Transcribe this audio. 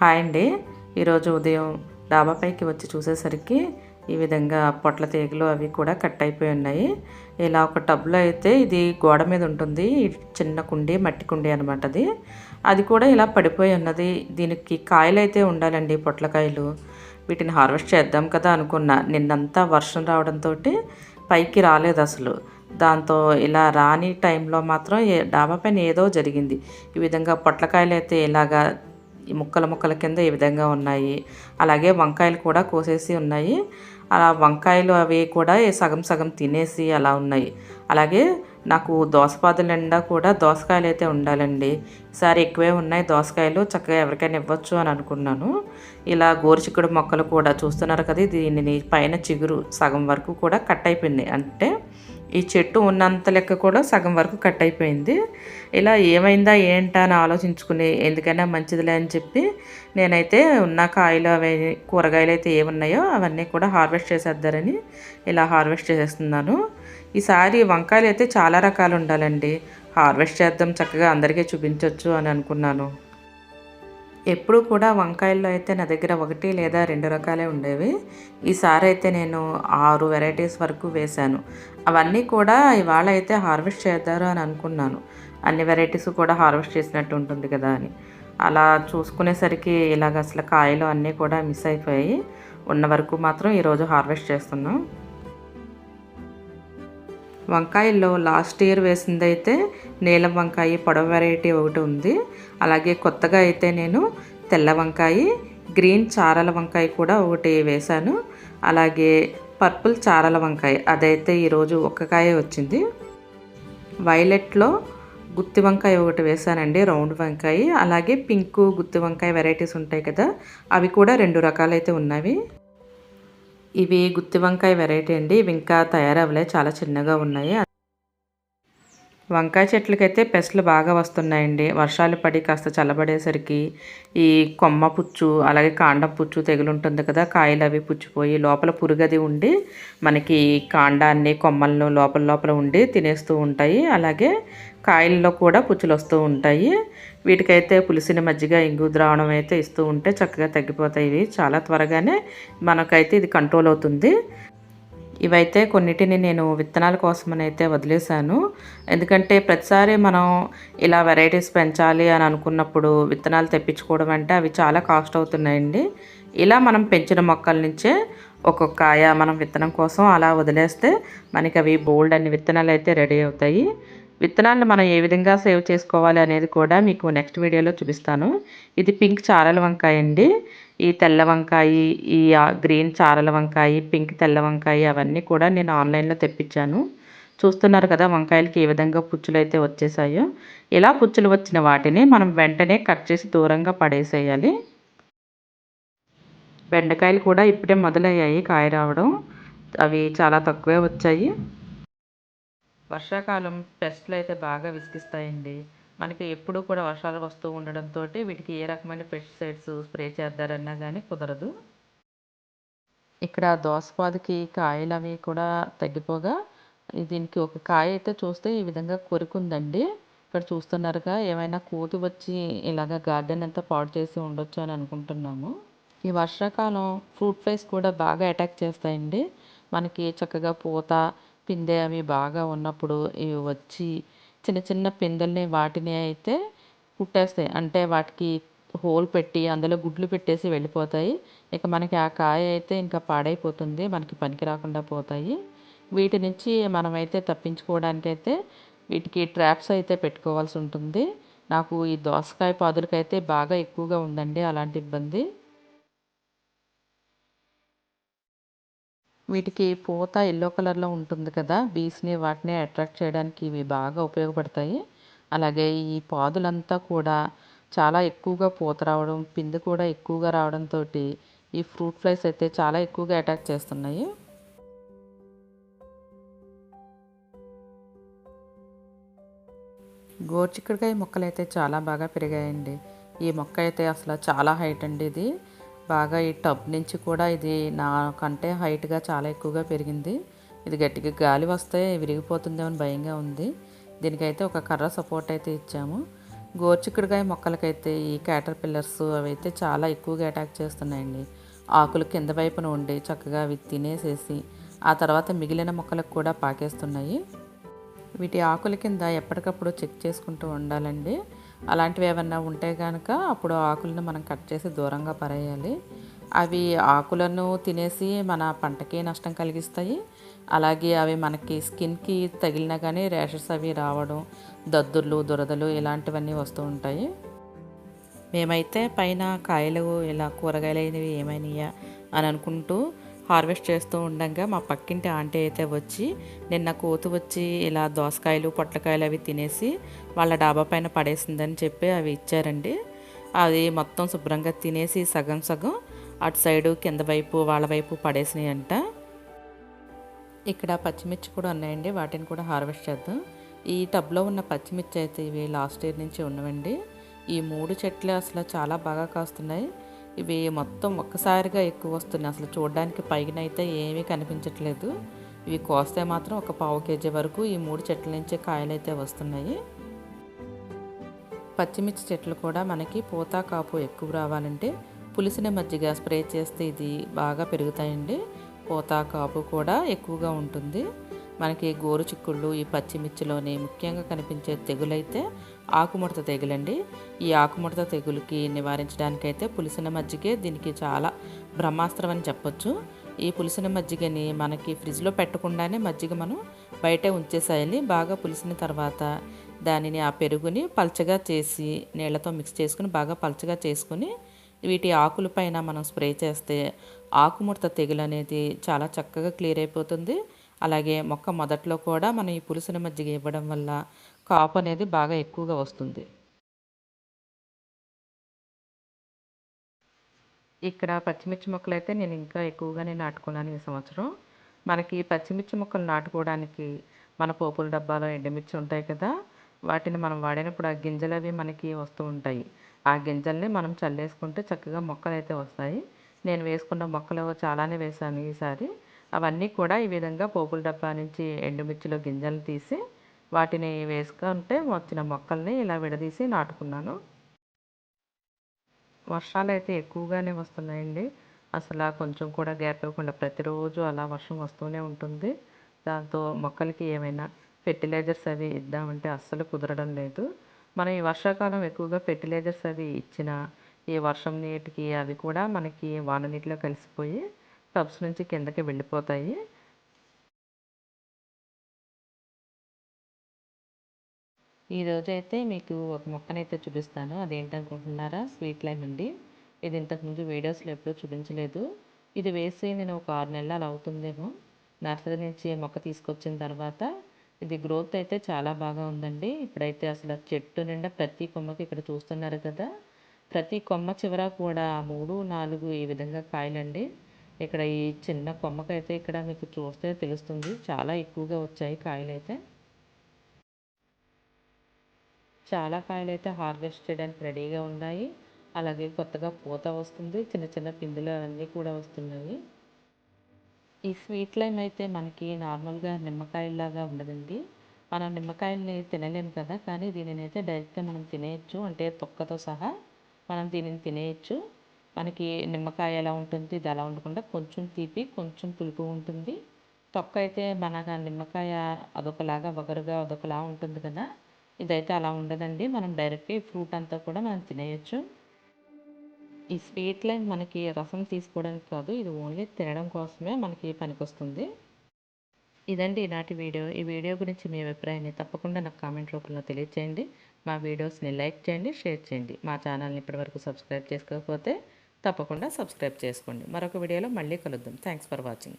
Hi అండి. ఈరోజు ఉదయం డాబాపైకి వచ్చి చూసేసరికి ఈ విధంగా పొట్ల తీగలు అవి కూడా కట్ అయిపోయి ఉన్నాయి. ఇలా ఒక టబ్లో అయితే ఇది గోడ మీద ఉంటుంది. చిన్న కుండి మట్టి కుండి అనమాట అది. అది కూడా ఇలా పడిపోయి ఉన్నది. దీనికి కాయలు అయితే ఉండాలండి పొట్లకాయలు వీటిని హార్వెస్ట్ చేద్దాం కదా అనుకున్నా. నిన్నంతా వర్షం రావడంతో పైకి రాలేదు అసలు. దాంతో ఇలా రాని టైంలో మాత్రం ఏ డాబా పైన ఏదో జరిగింది. ఈ విధంగా పొట్లకాయలు అయితే ఇలాగా ఈ ముక్కల ముక్కల కింద ఈ విధంగా ఉన్నాయి. అలాగే వంకాయలు కూడా కోసేసి ఉన్నాయి. అలా వంకాయలు అవి కూడా సగం సగం తినేసి అలా ఉన్నాయి. అలాగే నాకు దోసపాదుల నిండా కూడా దోసకాయలు అయితే ఉండాలండి. ఈసారి ఎక్కువే ఉన్నాయి దోసకాయలు. చక్కగా ఎవరికైనా ఇవ్వచ్చు అని అనుకున్నాను. ఇలా గోరుచిక్కుడు మొక్కలు కూడా చూస్తున్నారు కదా దీనిని పైన చిగురు సగం వరకు కూడా కట్ అయిపోయింది. అంటే ఈ చెట్టు ఉన్నంత లెక్క కూడా సగం వరకు కట్ అయిపోయింది. ఇలా ఏమైందా ఏంటా అని ఆలోచించుకుని ఎందుకైనా మంచిదిలే అని చెప్పి నేనైతే ఉన్న కాయలు అవి కూరగాయలు అయితే ఏమున్నాయో అవన్నీ కూడా హార్వెస్ట్ చేసేద్దారని ఇలా హార్వెస్ట్ చేసేస్తున్నాను. ఈసారి వంకాయలు అయితే చాలా రకాలు ఉండాలండి. హార్వెస్ట్ చేద్దాం చక్కగా అందరికీ చూపించవచ్చు అని అనుకున్నాను. ఎప్పుడు కూడా వంకాయల్లో అయితే నా దగ్గర ఒకటి లేదా రెండు రకాలే ఉండేవి. ఈసారి అయితే నేను ఆరు వెరైటీస్ వరకు వేశాను. అవన్నీ కూడా ఇవాళ అయితే హార్వెస్ట్ చేద్దారు అని అనుకున్నాను. అన్ని వెరైటీస్ కూడా హార్వెస్ట్ చేసినట్టు ఉంటుంది కదా అని. అలా చూసుకునేసరికి ఇలాగ అసలు కాయలు అన్నీ కూడా మిస్ అయిపోయాయి. ఉన్న వరకు మాత్రం ఈరోజు హార్వెస్ట్ చేస్తున్నాం. వంకాయల్లో లాస్ట్ ఇయర్ వేసింది అయితే నీలం వంకాయ పొడవ వెరైటీ ఒకటి ఉంది. అలాగే కొత్తగా అయితే నేను తెల్ల వంకాయ గ్రీన్ చారల వంకాయ కూడా ఒకటి వేశాను. అలాగే పర్పుల్ చారల వంకాయ అదైతే ఈరోజు ఒక్క కాయ వచ్చింది. వైలెట్లో గుత్తి వంకాయ ఒకటి వేశానండి రౌండ్ వంకాయ. అలాగే పింక్ గుత్తి వంకాయ వెరైటీస్ ఉంటాయి కదా అవి కూడా రెండు రకాలైతే ఉన్నవి. ఇవి గుత్తి వంకాయ వెరైటీ అండి ఇవి ఇంకా తయారవ్వలే చాలా చిన్నగా ఉన్నాయి. వంకాయ చెట్లకైతే పెస్ట్లు బాగా వస్తున్నాయండి. వర్షాలు పడి కాస్త చల్లబడేసరికి ఈ కొమ్మ పుచ్చు అలాగే కాండం పుచ్చు తెగులు ఉంటుంది కదా కాయలు అవి పుచ్చిపోయి లోపల పురుగది ఉండి మనకి కాండాన్ని కొమ్మలను లోపల లోపల ఉండి తినేస్తూ ఉంటాయి. అలాగే కాయల్లో కూడా పుచ్చులు వస్తూ ఉంటాయి. వీటికైతే పులిసిన మజ్జిగ ఇంగు ద్రావణం అయితే ఇస్తూ ఉంటే చక్కగా తగ్గిపోతాయి. ఇవి చాలా త్వరగానే మనకైతే ఇది కంట్రోల్ అవుతుంది. ఇవైతే కొన్నిటిని నేను విత్తనాల కోసమని అయితే వదిలేశాను. ఎందుకంటే ప్రతిసారి మనం ఇలా వెరైటీస్ పెంచాలి అని అనుకున్నప్పుడు విత్తనాలు తెప్పించుకోవడం అంటే అవి చాలా కాస్ట్ అవుతున్నాయండి. ఇలా మనం పెంచిన మొక్కల నుంచే ఒక్కొక్క కాయ మనం విత్తనం కోసం అలా వదిలేస్తే మనకి అవి బోల్డ్ అన్ని విత్తనాలు అయితే రెడీ అవుతాయి. విత్తనాలను మనం ఏ విధంగా సేవ్ చేసుకోవాలి అనేది కూడా మీకు నెక్స్ట్ వీడియోలో చూపిస్తాను. ఇది పింక్ చారల వంకాయ అండి ఈ తెల్ల వంకాయి ఈ గ్రీన్ చారల వంకాయి పింక్ తెల్ల వంకాయి అవన్నీ కూడా నేను ఆన్లైన్లో తెప్పించాను. చూస్తున్నారు కదా వంకాయలకి ఏ విధంగా పుచ్చులు అయితే వచ్చేసాయో. ఇలా పుచ్చులు వచ్చిన వాటిని మనం వెంటనే కట్ చేసి దూరంగా పడేసేయాలి. బెండకాయలు కూడా ఇప్పుడే మొదలయ్యాయి కాయ రావడం. అవి చాలా తక్కువే వచ్చాయి. వర్షాకాలం పెస్ట్లు అయితే బాగా విసిగిస్తాయండి. మనకి ఎప్పుడూ కూడా వర్షాలు వస్తూ ఉండడంతో వీటికి ఏ రకమైన పెస్టిసైడ్స్ స్ప్రే చేద్దారన్నా కానీ కుదరదు. ఇక్కడ దోసపాదుకి కాయలు అవి కూడా తగ్గిపోగా దీనికి ఒక కాయ అయితే చూస్తే ఈ విధంగా కొరుకుందండి. ఇక్కడ చూస్తున్నారుగా ఏమైనా కోతి వచ్చి ఇలాగ గార్డెన్ అంతా పాడు చేసి ఉండొచ్చు అని అనుకుంటున్నాము. ఈ వర్షాకాలం ఫ్రూట్ ఫ్లైస్ కూడా బాగా అటాక్ చేస్తాయండి. మనకి చక్కగా పూత పిందె అవి బాగా ఉన్నప్పుడు ఇవి వచ్చి చిన్న చిన్న పిందెల్ని వాటిని అయితే కుట్టేస్తాయి. అంటే వాటికి హోల్ పెట్టి అందులో గుడ్లు పెట్టేసి వెళ్ళిపోతాయి. ఇక మనకి ఆ కాయ అయితే ఇంకా పాడైపోతుంది. మనకి పనికి రాకుండా పోతాయి. వీటి నుంచి మనమైతే తప్పించుకోవడానికైతే వీటికి ట్రాప్స్ అయితే పెట్టుకోవాల్సి ఉంటుంది. నాకు ఈ దోసకాయ పాదులకైతే బాగా ఎక్కువగా ఉందండి. అలాంటి ఇబ్బంది. వీటికి పూత ఎల్లో కలర్లో ఉంటుంది కదా బీస్ని వాటిని అట్రాక్ట్ చేయడానికి ఇవి బాగా ఉపయోగపడతాయి. అలాగే ఈ పాదులంతా కూడా చాలా ఎక్కువగా పూత రావడం పిండి కూడా ఎక్కువగా రావడంతో ఈ ఫ్రూట్ ఫ్లైస్ అయితే చాలా ఎక్కువగా అటాక్ చేస్తున్నాయి. గోర్చిక్కడికాయ మొక్కలు అయితే చాలా బాగా పెరిగాయండి. ఈ మొక్క అయితే అసలు చాలా హైట్ అండి ఇది. బాగా ఈ టబ్ నుంచి కూడా ఇది నాకంటే హైట్గా చాలా ఎక్కువగా పెరిగింది. ఇది గట్టిగా గాలి వస్తే విరిగిపోతుందేమో భయంగా ఉంది. దీనికైతే ఒక కర్ర సపోర్ట్ అయితే ఇచ్చాము. గోర్చిక్కుడుకాయ మొక్కలకైతే ఈ క్యాటర్ పిల్లర్స్ అవి అయితే చాలా ఎక్కువగా అటాక్ చేస్తున్నాయండి. ఆకులు కింద వైపున ఉండి చక్కగా అవి తినేసేసి ఆ తర్వాత మిగిలిన మొక్కలకు కూడా పాకేస్తున్నాయి. వీటి ఆకుల కింద ఎప్పటికప్పుడు చెక్ చేసుకుంటూ ఉండాలండి. అలాంటివి ఏమన్నా ఉంటే కనుక అప్పుడు ఆకులను మనం కట్ చేసి దూరంగా పరేయాలి. అవి ఆకులను తినేసి మన పంటకి నష్టం కలిగిస్తాయి. అలాగే అవి మనకి స్కిన్కి తగిలినా కానీ ర్యాషెస్ అవి రావడం దద్దుర్లు దురదలు ఇలాంటివన్నీ వస్తూ ఉంటాయి. మేమైతే పైన కాయలు ఇలా కూరగాయలు అయినవి ఏమైనాయా అని అనుకుంటూ హార్వెస్ట్ చేస్తూ ఉండగా మా పక్కింటి ఆంటీ అయితే వచ్చి నిన్న కోతు వచ్చి ఇలా దోసకాయలు పొట్లకాయలు అవి తినేసి వాళ్ళ డాబా పైన పడేసిందని చెప్పి అవి ఇచ్చారండి. అది మొత్తం శుభ్రంగా తినేసి సగం సగం అటు సైడు కింద వైపు వాళ్ళ వైపు పడేసినాయి అంట ఇక్కడ పచ్చిమిర్చి కూడా ఉన్నాయండి వాటిని కూడా హార్వెస్ట్ చేద్దాం. ఈ టబ్లో ఉన్న పచ్చిమిర్చి అయితే ఇవి లాస్ట్ ఇయర్ నుంచి ఉన్నవండి. ఈ మూడు చెట్లు అసలు చాలా బాగా కాస్తున్నాయి. ఇవి మొత్తం ఒక్కసారిగా ఎక్కువ వస్తున్నాయి. అసలు చూడడానికి పైన అయితే ఏమీ కనిపించట్లేదు. ఇవి కోస్తే మాత్రం ఒక పావు కేజీ వరకు ఈ మూడు చెట్ల నుంచి కాయలు అయితే వస్తున్నాయి. పచ్చిమిర్చి చెట్లు కూడా మనకి పూత కాపు ఎక్కువ రావాలంటే పులిసిన మజ్జిగ స్ప్రే చేస్తే ఇది బాగా పెరుగుతాయండి. పూత కాపు కూడా ఎక్కువగా ఉంటుంది. మనకి గోరు చిక్కుళ్ళు ఈ పచ్చిమిర్చిలోని ముఖ్యంగా కనిపించే తెగులైతే ఆకుముడత తెగులండి. ఈ ఆకుముడత తెగులుకి నివారించడానికైతే పులిసిన మజ్జిగే దీనికి చాలా బ్రహ్మాస్త్రం అని చెప్పొచ్చు. ఈ పులిసిన మజ్జిగని మనకి ఫ్రిడ్జ్లో పెట్టకుండానే మజ్జిగ మనం బయటే ఉంచేసేయాలి. బాగా పులిసిన తర్వాత దానిని ఆ పెరుగుని పల్చగా చేసి నీళ్ళతో మిక్స్ చేసుకుని బాగా పల్చగా చేసుకుని వీటి ఆకులపైన మనం స్ప్రే చేస్తే ఆకుముడత తెగులు అనేది చాలా చక్కగా క్లియర్ అయిపోతుంది. అలాగే మొక్క మొదట్లో కూడా మనం ఈ పులుసుల మజ్జిగ ఇవ్వడం వల్ల కాపు అనేది బాగా ఎక్కువగా వస్తుంది. ఇక్కడ పచ్చిమిర్చి మొక్కలు అయితే నేను ఇంకా ఎక్కువగానే నాటుకున్నాను ఈ సంవత్సరం. మనకి పచ్చిమిర్చి మొక్కలు నాటుకోవడానికి మన పోపుల డబ్బాలో ఎండుమిర్చి ఉంటాయి కదా వాటిని మనం వాడినప్పుడు ఆ గింజలు అవి మనకి వస్తూ ఉంటాయి. ఆ గింజల్ని మనం చల్లేసుకుంటే చక్కగా మొక్కలు అయితే వస్తాయి. నేను వేసుకున్న మొక్కలు చాలానే వేశాను ఈసారి. అవన్నీ కూడా ఈ విధంగా పోపుల డబ్బా నుంచి ఎండుమిర్చిలో గింజలు తీసి వాటిని వేసుకుంటే వచ్చిన మొక్కల్ని ఇలా విడదీసి నాటుకున్నాను. వర్షాలు అయితే ఎక్కువగానే వస్తున్నాయండి. అసలు కొంచెం కూడా గ్యాప్ ఇవ్వకుండా ప్రతిరోజు అలా వర్షం వస్తూనే ఉంటుంది. దాంతో మొక్కలకి ఏమైనా ఫెర్టిలైజర్స్ అవి ఇద్దామంటే అస్సలు కుదరడం లేదు. మనం ఈ వర్షాకాలం ఎక్కువగా ఫెర్టిలైజర్స్ అవి ఇచ్చిన ఈ వర్షం నీటికి అవి కూడా మనకి వాన నీటిలో కలిసిపోయి టబ్స్ నుంచి కిందకి వెళ్ళిపోతాయి. ఈరోజు అయితే మీకు ఒక మొక్కనైతే చూపిస్తాను. అదేంటనుకుంటున్నారా స్వీట్ లైమ్ అండి. ఇది ఇంతకుముందు వీడియోస్లో ఎప్పుడూ చూపించలేదు. ఇది వేసి నేను ఒక ఆరు నెలలు అలా అవుతుందేమో. నర్సరీ నుంచి మొక్క తీసుకొచ్చిన తర్వాత ఇది గ్రోత్ అయితే చాలా బాగా ఉందండి. ఇప్పుడైతే అసలు చెట్టు నిండా ప్రతి కొమ్మకి ఇక్కడ చూస్తున్నారు కదా. ప్రతి కొమ్మ చివర కూడా మూడు నాలుగు ఈ విధంగా కాయలండి. ఇక్కడ ఈ చిన్న కొమ్మకైతే ఇక్కడ మీకు చూస్తే తెలుస్తుంది. చాలా ఎక్కువగా వచ్చాయి కాయలు అయితే చాలా కాయలు అయితే హార్వెస్ట్ చేయడానికి రెడీగా ఉన్నాయి. అలాగే కొత్తగా పూత వస్తుంది. చిన్న చిన్న పిందులు అన్నీ కూడా వస్తున్నాయి. ఈ స్వీట్ లైమ్ అయితే మనకి నార్మల్గా నిమ్మకాయలాగా ఉండదండి. మనం నిమ్మకాయల్ని తినలేము కదా కానీ దీనిని అయితే డైరెక్ట్గా మనం తినేయచ్చు. అంటే తొక్కతో సహా మనం దీనిని తినేయచ్చు. మనకి నిమ్మకాయ ఎలా ఉంటుంది ఇది అలా ఉండకుండా కొంచెం తీపి కొంచెం పులుపు ఉంటుంది. తొక్క అయితే మనకు నిమ్మకాయ అదొకలాగా వగరుగా అదొకలా ఉంటుంది కదా. ఇదైతే అలా ఉండదండి. మనం డైరెక్ట్గా ఈ ఫ్రూట్ అంతా కూడా మనం తినేయచ్చు. ఈ స్వీట్ లైన్ మనకి రసం తీసుకోవడానికి కాదు ఇది ఓన్లీ తినడం కోసమే మనకి పనికొస్తుంది. ఇదండి ఈనాటి వీడియో. ఈ వీడియో గురించి మీ అభిప్రాయాన్ని తప్పకుండా నాకు కామెంట్ రూపంలో తెలియచేయండి. మా వీడియోస్ని లైక్ చేయండి షేర్ చేయండి. మా ఛానల్ని ఇప్పటివరకు సబ్స్క్రైబ్ చేసుకోకపోతే తప్పకుండా సబ్స్క్రైబ్ చేసుకోండి. మరొక వీడియోలో మళ్ళీ కలుద్దాం. Thanks for watching